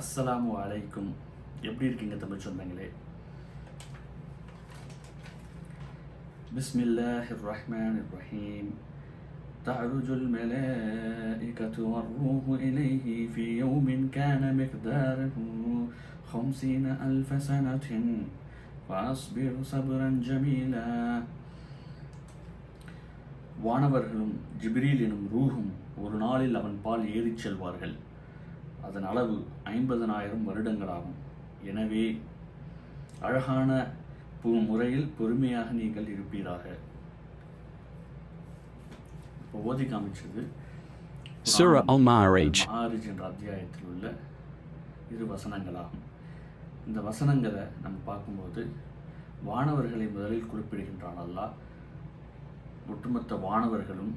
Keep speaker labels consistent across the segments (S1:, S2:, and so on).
S1: அஸ்ஸலாமு அலைக்கும் எப்படி இருக்கீங்க தமிழ் சொந்தங்களே பிஸ்மில்லாஹ் الرحمن الرحيم تعرج الملائكة والروح إليه في يوم كان مقداره خمسين ألف سنة فأصبر صبرا جميلا வானவர்களும் ஜிப்ரீல் எனும் ரூஹும் ஒரு நாளில் அவன் பால் ஏறிச் செல்வார்கள் அதன் அளவு ஐம்பதனாயிரம் வருடங்களாகும். எனவே அழகான பு- முறையில் பொறுமையாக நீங்கள் இருப்பீராக. இப்போ ஓதி காமிச்சது. மாரிஜ் என்ற அத்தியாயத்தில் உள்ள இரு வசனங்களாகும். இந்த வசனங்களை நம்ம பார்க்கும்போது வானவர்களை முதலில் குறிப்பிடுகின்றான் அல்லாஹ். ஒட்டுமொத்த வானவர்களும்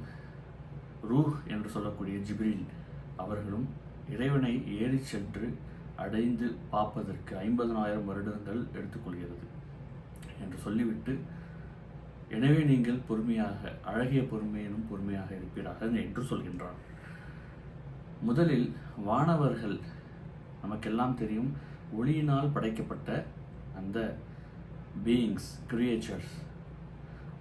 S1: ரூஹ் என்று சொல்லக்கூடிய ஜிப்ரீல் அவர்களும் இறைவனை ஏறிச் சென்று அடைந்து பார்ப்பதற்கு ஐம்பதனாயிரம் வருடங்கள் எடுத்துக்கொள்கிறது என்று சொல்லிவிட்டு எனவே நீங்கள் பொறுமையாக அழகிய பொறுமையினும் பொறுமையாக இருப்பீராக என்று சொல்கின்றான். முதலில் வானவர்கள் நமக்கெல்லாம் தெரியும் ஒளியினால் படைக்கப்பட்ட அந்த பீயிங்ஸ் கிரியேச்சர்ஸ்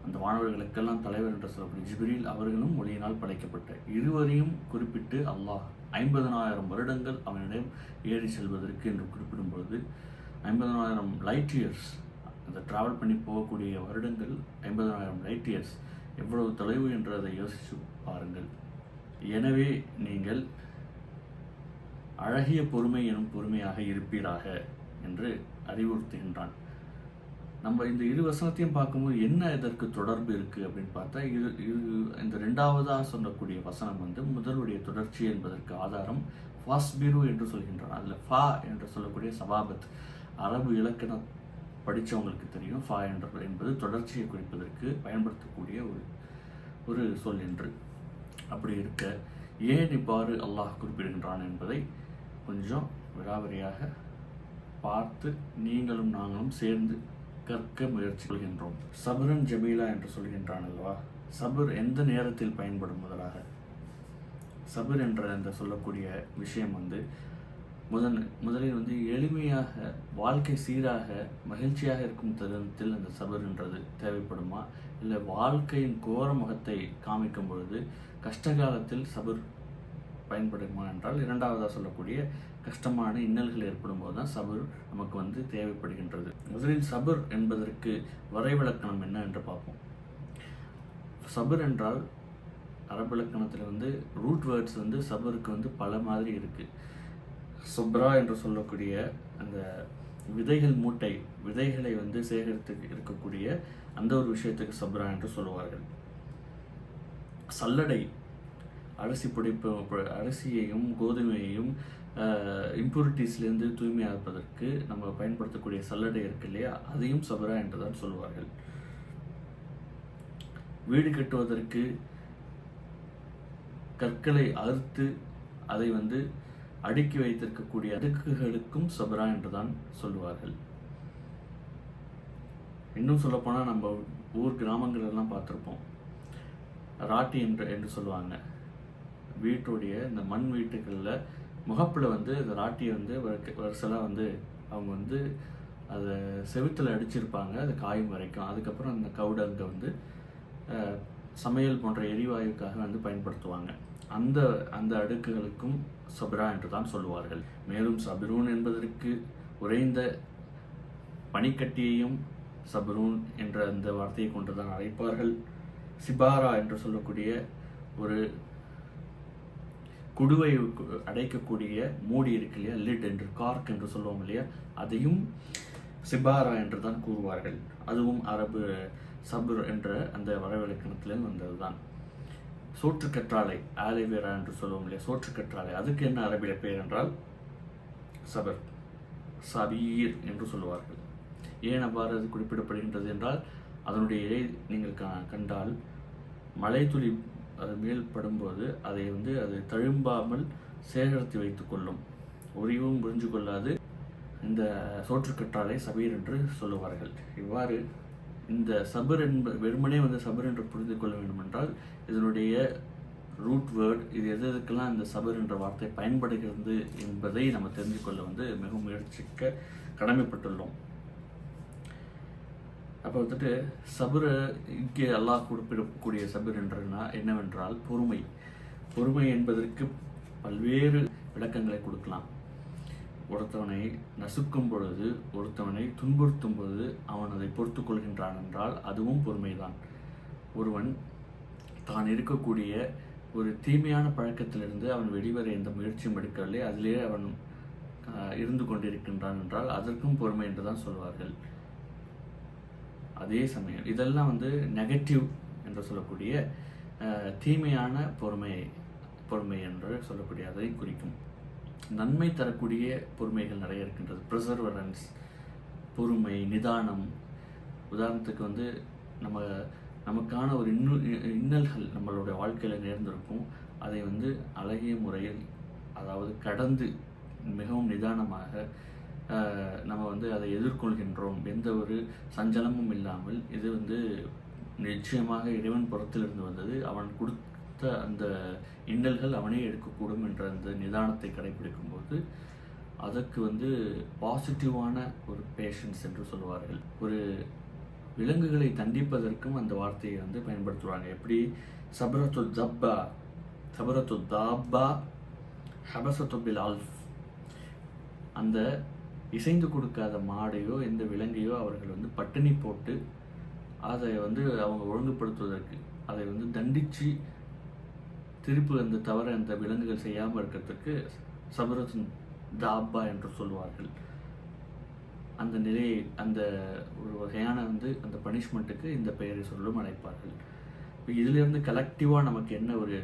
S1: அந்த வானவர்களுக்கெல்லாம் தலைவர் என்று சொல்லக்கூடிய ஜிபிரில் அவர்களும் ஒளியினால் படைக்கப்பட்ட இருவரையும் குறிப்பிட்டு அல்லாஹ் ஐம்பதனாயிரம் வருடங்கள் அவனிடம் ஏறி செல்வதற்கு என்று குறிப்பிடும்போது ஐம்பதனாயிரம் லைட் இயர்ஸ் அந்த டிராவல் பண்ணி போகக்கூடிய வருடங்கள் ஐம்பதனாயிரம் லைட் இயர்ஸ் எவ்வளவு தொலைவு என்று அதை யோசித்து பாருங்கள். எனவே நீங்கள் அழகிய பொறுமை எனும் பொறுமையாக இருப்பீராக என்று அறிவுறுத்துகின்றான். நம்ம இந்த இரு வசனத்தையும் பார்க்கும்போது என்ன இதற்கு தொடர்பு இருக்குது அப்படின்னு பார்த்தா இது இது இந்த ரெண்டாவதாக சொல்லக்கூடிய வசனம் வந்து முதலுடைய தொடர்ச்சி என்பதற்கு ஆதாரம் ஃபாஸ்பிரு என்று சொல்கின்றான். அதில் ஃபா என்று சொல்லக்கூடிய சபாபத் அரபு இலக்கணம் படித்தவங்களுக்கு தெரியும். ஃபா என்ற என்பது தொடர்ச்சியை குறிப்பதற்கு பயன்படுத்தக்கூடிய ஒரு ஒரு சொல் என்று அப்படி இருக்க ஏன் இவ்வாறு அல்லாஹ் குறிப்பிடுகின்றான் என்பதை கொஞ்சம் விடாவரியாக பார்த்து நீங்களும் நாங்களும் சேர்ந்து கற்க முயற்சி கொள்கின்றோம். சபரன் ஜமீலா என்று சொல்கின்றான் அல்லவா சபர் எந்த நேரத்தில் பயன்படும் முதலாக? சபர் என்ற அந்த சொல்லக்கூடிய விஷயம் வந்து முதன் முதலில் வந்து எளிமையாக வாழ்க்கை சீராக மகிழ்ச்சியாக இருக்கும் தருணத்தில் அந்த சபர் என்றது தேவைப்படுமா? இல்லை வாழ்க்கையின் கோர முகத்தை காமிக்கும் பொழுது கஷ்டகாலத்தில் சபர் பயன்படுமா என்றால் இரண்டாவதாக சொல்லக்கூடிய கஷ்டமான இன்னல்கள் ஏற்படும் போது தான் சபர் நமக்கு வந்து தேவைப்படுகின்றது. முதலில் சபர் என்பதற்கு வரைவிலக்கணம் என்ன என்று பார்ப்போம். சபர் என்றால் அரபிலக்கணத்தில் வந்து ரூட் வேர்ட்ஸ் வந்து சபருக்கு வந்து பல மாதிரி இருக்குது சுப்ரா என்று சொல்லக்கூடிய அந்த விதைகள் மூட்டை விதைகளை வந்து சேகரித்து இருக்கக்கூடிய அந்த ஒரு விஷயத்துக்கு சப்ரா என்று சொல்லுவார்கள். சல்லடை அரிசி பிடிப்பு அரிசியையும் கோதுமையையும் இம்பூரிட்டிஸ்லேருந்து தூய்மையாப்பதற்கு நம்ம பயன்படுத்தக்கூடிய சல்லடை இருக்கு இல்லையா? அதையும் சபரா என்று தான் சொல்லுவார்கள் வீடு கட்டுவதற்கு கற்களை அறுத்து அதை வந்து அடுக்கி வைத்திருக்கக்கூடிய அடுக்குகளுக்கும் சபரா என்று தான் சொல்லுவார்கள். இன்னும் சொல்லப்போனால் நம்ம ஊர் கிராமங்கள் எல்லாம் பார்த்துருப்போம். ராட்டி என்று என்று சொல்லுவாங்க. வீட்டுடைய இந்த மண் வீட்டுகளில் முகப்பில் வந்து இந்த ராட்டியை வந்து வருஷலாம் வந்து அவங்க வந்து அதை செவுத்தில் அடிச்சிருப்பாங்க. அது காயும் வரைக்கும். அதுக்கப்புறம் அந்த கவுடங்க வந்து சமையல் போன்ற எரிவாயுக்காக வந்து பயன்படுத்துவாங்க. அந்த அந்த அடுக்குகளுக்கும் சபிரா என்று தான் சொல்லுவார்கள். மேலும் சபிரூன் என்பதற்கு உறைந்த பனிக்கட்டியையும் சபரூன் என்ற அந்த வார்த்தையை கொண்டுதான் அழைப்பார்கள். சிபாரா என்று சொல்லக்கூடிய ஒரு குடுவை அடைக்கக்கூடிய மூடி இருக்கு இல்லையா? லிட் என்று கார்க் என்று சொல்லுவோம் இல்லையா? அதையும் சிபாரா என்று தான் கூறுவார்கள். அதுவும் அரபு சபுர் என்ற அந்த வரவிலக்கணத்திலிருந்து வந்ததுதான். சோற்றுக்கற்றாழை ஆலிவேரா என்று சொல்லுவோம் இல்லையா? சோற்றுக்கற்றாழை அதுக்கு என்ன அரபில பெயர் என்றால்? சபர் சபீர் என்று சொல்லுவார்கள். ஏன் அவ்வாறு அது குறிப்பிடப்படுகின்றது என்றால் அதனுடைய இலை நீங்கள் கண்டால் கண்டால் துளி அது மேல் படும்போது அதை வந்து அது தழும்பாமல் சேகரித்து வைத்துக்கொள்ளும் கொள்ளும். புரிஞ்சு கொள்ளாது. இந்த சோற்றுக்கற்றாழை சபீர் என்று சொல்லுவார்கள். இவ்வாறு இந்த சபர் என்ப வெறுமனே வந்து சபர் என்று புரிந்து கொள்ள வேண்டுமென்றால் இதனுடைய ரூட் வேர்ட் இது எது எதுக்கெல்லாம் இந்த சபர் என்ற வார்த்தை பயன்படுகிறது என்பதை நம்ம தெரிந்து கொள்ள வந்து மிகவும் முயற்சிக்க கடமைப்பட்டுள்ளோம். அப்போ வந்துட்டு சபுரு இங்கே அல்லாஹ் குறிப்பிடக்கூடிய சபர் என்றனா என்னவென்றால் பொறுமை. பொறுமை என்பதற்கு பல்வேறு விளக்கங்களை கொடுக்கலாம். ஒருத்தவனை நசுக்கும் பொழுது ஒருத்தவனை துன்புறுத்தும் பொழுது அவன் அதை பொறுத்து கொள்கின்றான் என்றால் அதுவும் பொறுமைதான். ஒருவன் தான் இருக்கக்கூடிய ஒரு தீமையான பழக்கத்திலிருந்து அவன் வெளிவர எந்த முயற்சியும் எடுக்கவில்லை. அதிலேயே அவன் இருந்து கொண்டிருக்கின்றான் என்றால் அதற்கும் பொறுமை என்று தான் சொல்வார்கள். அதே சமயம் இதெல்லாம் வந்து நெகட்டிவ் என்று சொல்லக்கூடிய தீமையான பொறுமை பொறுமை என்று சொல்லக்கூடிய அதை குறிக்கும். நன்மை தரக்கூடிய பொறுமைகள் நிறைய இருக்கின்றது. ப்ரிசர்வரன்ஸ் பொறுமை நிதானம். உதாரணத்துக்கு வந்து நம்ம நமக்கான ஒரு இன்னு இன்னல்கள் நம்மளுடைய வாழ்க்கையில் நேர்ந்திருக்கும். அதை வந்து அழகிய முறையில் அதாவது கடந்து மிகவும் நிதானமாக நம்ம வந்து அதை எதிர்கொள்கின்றோம். எந்த ஒரு சஞ்சலமும் இல்லாமல் இது வந்து நிச்சயமாக இறைவன் புறத்திலிருந்து வந்தது. அவன் கொடுத்த அந்த இன்னல்கள் அவனே எடுக்கக்கூடும் என்ற அந்த நிதானத்தை கடைபிடிக்கும் போது அதற்கு வந்து பாசிட்டிவான ஒரு பேஷன்ஸ் என்று சொல்லுவார்கள். ஒரு விலங்குகளை தண்டிப்பதற்கும் அந்த வார்த்தையை வந்து பயன்படுத்துவாங்க. எப்படி? சபரத்து தப்பா சபரத்து தாப்பா ஹபசத்து பில் அல்ஃப். அந்த இசைந்து கொடுக்காத மாடையோ எந்த விலங்கையோ அவர்கள் வந்து பட்டினி போட்டு அதை வந்து அவங்க ஒழுங்குபடுத்துவதற்கு அதை வந்து தண்டித்து திருப்பு அந்த தவறை அந்த விலங்குகள் செய்யாமல் இருக்கிறதுக்கு சபரத்து தாப்பா என்று சொல்வார்கள். அந்த நிலையை அந்த ஒரு வகையான வந்து அந்த பனிஷ்மெண்ட்டுக்கு இந்த பெயரை சொல்லும் அழைப்பார்கள். இப்போ இதிலிருந்து கலெக்டிவாக நமக்கு என்ன ஒரு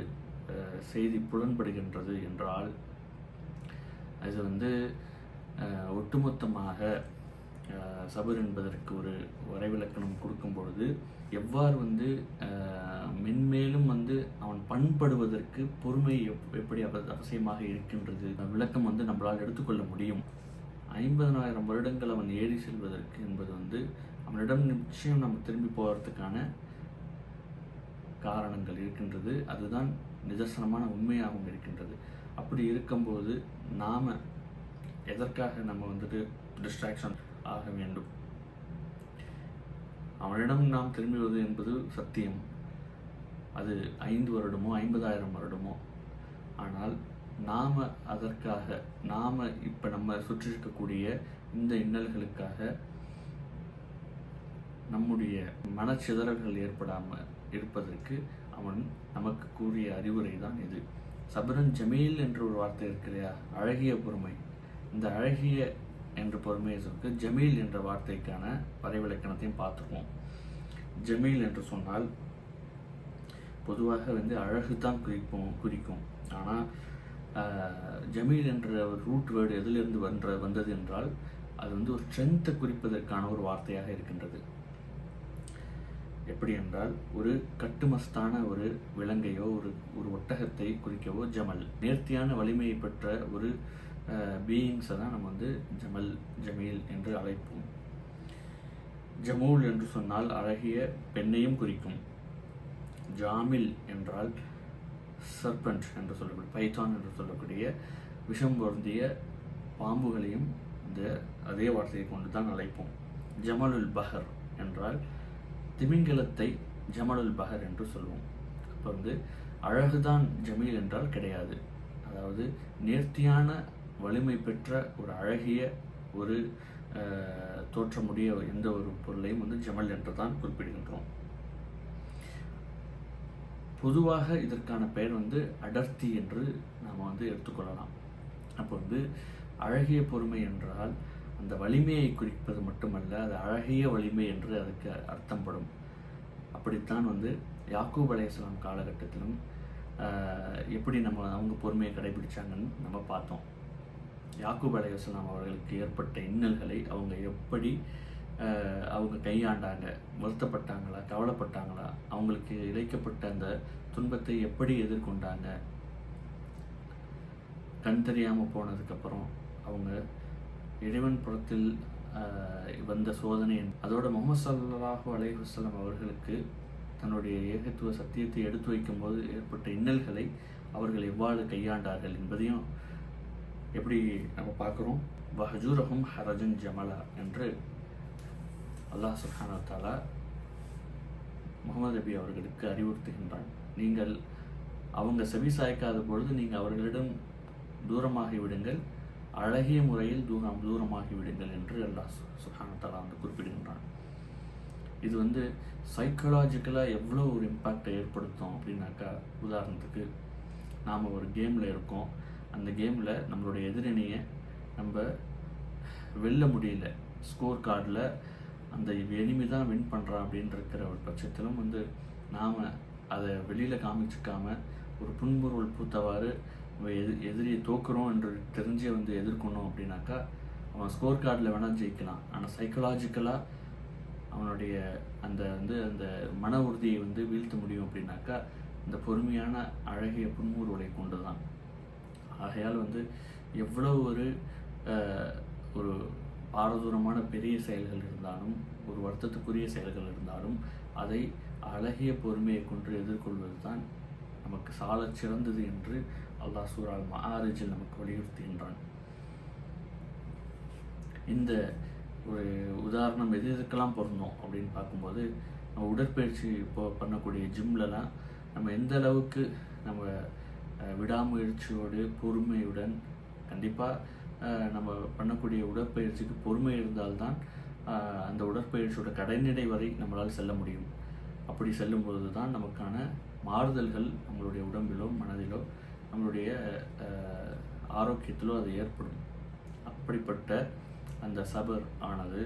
S1: செய்தி புலன்படுகின்றது என்றால் அது வந்து ஒட்டுமொத்தமாக சபர் என்பதற்கு ஒரு வரைவிலக்கணம் கொடுக்கும் பொழுது எவ்வாறு வந்து மென்மேலும் வந்து அவன் பண்படுவதற்கு பொறுமை எப் எப்படி அவசியமாக இருக்கின்றது விளக்கம் வந்து நம்மளால் எடுத்துக்கொள்ள முடியும். ஐம்பதனாயிரம் வருடங்கள் அவன் ஏறி செல்வதற்கு என்பது வந்து அவனிடம் நிச்சயம் நம்ம திரும்பி போகிறதுக்கான காரணங்கள் இருக்கின்றது. அதுதான் நிதர்சனமான உண்மையாகவும் இருக்கின்றது. அப்படி இருக்கும்போது நாம் எதற்காக நம்ம வந்துட்டு டிஸ்ட்ராக்ஷன் ஆக வேண்டும்? அவனிடம் நாம் திரும்புவது என்பது சத்தியம். அது ஐந்து வருடமோ ஐம்பதாயிரம் வருடமோ. ஆனால் நாம் அதற்காக நாம் இப்போ நம்ம சுற்றி இருக்கக்கூடிய இந்த இன்னல்களுக்காக நம்முடைய மனச்சிதறல்கள் ஏற்படாமல் இருப்பதற்கு அவன் நமக்கு கூறிய அறிவுரை தான் இது. சபரன் ஜமீல் என்ற ஒரு வார்த்தை இருக்கிறையா? அழகிய பொறுமை. இந்த அழகிய என்ற பொறுமையை சொல்லிட்டு ஜமீல் என்ற வார்த்தைக்கான வரைவிலக்கணத்தையும் பார்த்துருவோம் ஜமீல் என்று சொன்னால் பொதுவாக வந்து அழகு தான் குறிப்போம் குறிக்கும். ஆனால் ஜமீல் என்ற ஒரு ரூட் வேர்டு எதிலிருந்து வந்த வந்தது என்றால் அது வந்து ஒரு ஸ்ட்ரென்த்தை குறிப்பதற்கான ஒரு வார்த்தையாக இருக்கின்றது. எப்படி என்றால் ஒரு கட்டுமஸ்தான ஒரு விலங்கையோ ஒரு ஒரு ஒட்டகத்தை குறிக்கவோ ஜமல் நேர்த்தியான வலிமையை பெற்ற ஒரு பீயிங்ஸை தான் நம்ம வந்து ஜமல் ஜமீல் என்று அழைப்போம். ஜமூல் என்று சொன்னால் அழகிய பெண்ணையும் குறிக்கும். ஜாமில் என்றால் சர்பண்ட் என்று சொல்லக்கூடிய பைத்தான் என்று சொல்லக்கூடிய விஷம் பொருந்திய பாம்புகளையும் இந்த அதே வார்த்தையை கொண்டு தான் அழைப்போம். ஜமலுல் பஹர் என்றால் திமிங்கலத்தை ஜமலுல் பஹர் என்று சொல்வோம். அப்போ வந்து அழகுதான் ஜமீல் என்றால் கிடையாது. அதாவது நேர்த்தியான வலிமை பெற்ற ஒரு அழகிய ஒரு தோற்றமுடைய எந்த ஒரு பொருளையும் வந்து ஜமல் என்று தான் குறிப்பிடுகின்றோம். பொதுவாக இதற்கான பெயர் வந்து அடர்த்தி என்று நாம் வந்து எடுத்துக்கொள்ளலாம் அப்போ வந்து அழகிய பொறுமை என்றால் அந்த வலிமையை குறிப்பது மட்டுமல்ல அது அழகிய வலிமை என்று அதுக்கு அர்த்தம்படும். அப்படித்தான் வந்து யாக்கூப் அலையசலாம் காலகட்டத்திலும் எப்படி நம்ம அவங்க பொறுமையை கடைபிடிச்சாங்கன்னு நம்ம பார்த்தோம். யாக்கூப் அலையாம் அவர்களுக்கு ஏற்பட்ட இன்னல்களை அவங்க எப்படி அவங்க கையாண்டாங்க வருத்தப்பட்டாங்களா கவலைப்பட்டாங்களா அவங்களுக்கு இழைக்கப்பட்ட அந்த துன்பத்தை எப்படி எதிர்கொண்டாங்க கண் தெரியாமல் போனதுக்கப்புறம் அவங்க இறைவன் புறத்தில் ஆஹ், வந்த சோதனை அதோட முகமது சல்லாஹூ அலைஹுசலம் அவர்களுக்கு தன்னுடைய ஏகத்துவ சத்தியத்தை எடுத்து வைக்கும்போது ஏற்பட்ட இன்னல்களை அவர்கள் எவ்வாறு கையாண்டார்கள் என்பதையும் எப்படி நம்ம பார்க்குறோம்? வஹஜூரஹும் ஹரஜன் ஜமலா என்று அல்லாஹ் சுப்ஹானஹு முகமது நபி அவர்களுக்கு அறிவுறுத்துகின்றான். நீங்கள் அவங்க செவி சாய்க்காத பொழுது நீங்கள் அவர்களிடம் தூரமாகி விடுங்கள். அழகிய முறையில் தூரம் தூரமாகி விடுங்கள் என்று அல்லாஹ் சுஹான தாலா வந்து குறிப்பிடுகின்றான். இது வந்து சைக்கலாஜிக்கலாக எவ்வளோ ஒரு இம்பேக்டை ஏற்படுத்தும் அப்படின்னாக்கா உதாரணத்துக்கு நாம் ஒரு கேமில் இருக்கோம். அந்த கேமில் நம்மளுடைய எதிரணியை நம்ம வெல்ல முடியல. ஸ்கோர் கார்டில் அந்த எனிமி தான் வின் பண்ணுறான் அப்படின்னு இருக்கிற ஒரு பட்சத்திலும் வந்து நாம் அதை வெளியில் காமிச்சிக்காம ஒரு புன்முறுவல் பூத்தவாறு நம்ம எது எதிரியை தோக்குறோம் என்று தெரிஞ்சே வந்து எதிர்கொண்டோம் அப்படின்னாக்கா அவன் ஸ்கோர் கார்டில் வேணால் ஜெயிக்கலாம். ஆனால் சைக்கலாஜிக்கலாக அவனுடைய அந்த வந்து அந்த மன உறுதியை வந்து வீழ்த்த முடியும் அப்படின்னாக்கா இந்த பொறுமையான அழகிய புன்முறுவலை கொண்டு தான் ஆகையால் வந்து எவ்வளோ ஒரு ஒரு பாரதூரமான பெரிய செயல்கள் இருந்தாலும் ஒரு வருத்தத்துக்குரிய செயல்கள் இருந்தாலும் அதை அழகிய பொறுமையை கொண்டு எதிர்கொள்வது தான் நமக்கு சால சிறந்தது என்று அல்லாஹ் சூரால் மகாரிஜில் நமக்கு வலியுறுத்துகின்றான். இந்த ஒரு உதாரணம் எது எதுக்கெல்லாம் பொருந்தோம் அப்படின்னு பார்க்கும்போது நம்ம உடற்பயிற்சி இப்போ பண்ணக்கூடிய ஜிம்லலாம் நம்ம எந்த அளவுக்கு நம்ம விடாமுயற்சியோடு பொறுமையுடன் கண்டிப்பாக நம்ம பண்ணக்கூடிய உடற்பயிற்சிக்கு பொறுமை இருந்தால்தான் அந்த உடற்பயிற்சியோட கடைநிலை வரை நம்மளால் செல்ல முடியும். அப்படி செல்லும்பொழுது தான் நமக்கான மாறுதல்கள் நம்மளுடைய உடம்பிலோ மனதிலோ நம்மளுடைய ஆரோக்கியத்திலோ அது ஏற்படும். அப்படிப்பட்ட அந்த சபர் ஆனது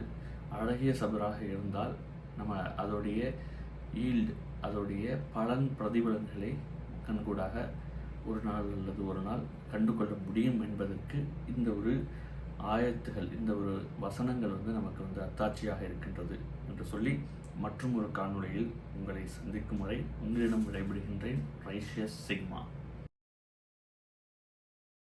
S1: அழகிய சபராக இருந்தால் நம்ம அதோடைய ஈல்டு அதோடைய பலன் பிரதிபலன்களை கண்கூடாக ஒரு நாள் அல்லது ஒரு நாள் கண்டுகொள்ள முடியும் என்பதற்கு இந்த ஒரு ஆயத்துகள் இந்த ஒரு வசனங்கள் வந்து நமக்கு வந்து அத்தாட்சியாக இருக்கின்றது என்று சொல்லி மற்றும் ஒரு காணொளியில் உங்களை சந்திக்கும் வரை உங்களிடம் விடைபெறுகின்றேன் ரைஷியஸ் சிக்மா.